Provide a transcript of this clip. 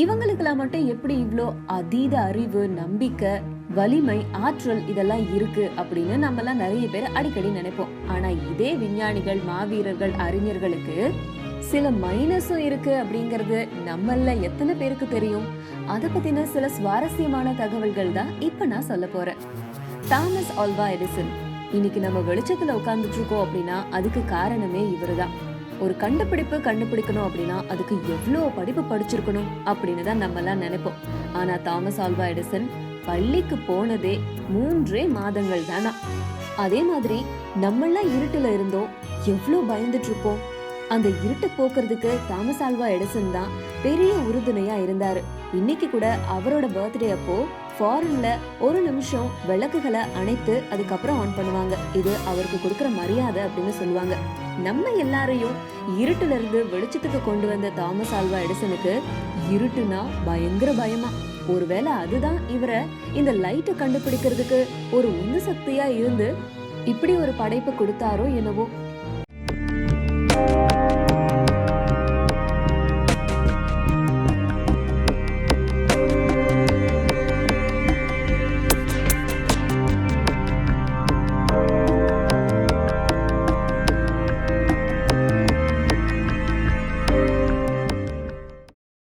இவங்களுக்கெல்லாம் மட்டும் எப்படி இவ்வளோ அதீத அறிவு நம்பிக்கை வலிமை ஆற்றல் இதெல்லாம் இருக்கு அப்படின்னு நம்மலாம் நிறைய பேர் அடிக்கடி நினைப்போம். ஆனா இதே விஞ்ஞானிகள் மாவீரர்கள் அறிஞர்களுக்கு சில மைனஸும் இருக்கு அப்படிங்கறது நம்மள எத்தனை பேருக்கு தெரியும்? அத பத்தின சில சுவாரஸ்யமான தகவல்கள் தான் இப்ப நான் சொல்ல போறேன். Thomas Alva Edison. இன்னைக்கு நம்ம வெளிச்சத்துல உட்கார்ந்துட்டு இருக்கோம் அப்படின்னா அதுக்கு காரணமே இவருதான். ஒரு கண்டுபிடிப்பு கண்டுபிடிக்கணும் அப்படின்னா அதுக்கு எவ்வளோ படிப்பு படிச்சிருக்கணும் அப்படின்னு தான் நம்மலாம் நினைப்போம். ஆனா தாமஸ் ஆல்வா எடிசன் பள்ளிக்கு போனதே மூன்றே மாதங்கள் தானா? அதே மாதிரி நம்மளாம் இருட்டுல இருந்தோம் எவ்வளோ பயந்துட்டு இருப்போம். அந்த இருட்டை போக்குறதுக்கு தாமஸ் ஆல்வா எடிசன் தான் பெரிய உறுதுணையா இருந்தாரு. இன்னைக்கு கூட அவரோட பர்த்டே அப்போ ஃபாரின்ல ஒரு நிமிஷம் விளக்குகளை அணைத்து அதுக்கப்புறம் ஆன் பண்ணுவாங்க. இது அவருக்கு கொடுக்கிற மரியாதை அப்படின்னு சொல்லுவாங்க. நம்ம எல்லாரையும் இருட்டுல இருந்து வெளிச்சத்துக்கு கொண்டு வந்த தாமஸ் ஆல்வா எடிசனுக்கு இருட்டுனா பயங்கர பயமா. ஒருவேளை அதுதான் இவரை இந்த லைட்டை கண்டுபிடிக்கிறதுக்கு ஒரு உந்து சக்தியா இருந்து இப்படி ஒரு படைப்பு கொடுத்தாரோ என்னவோ.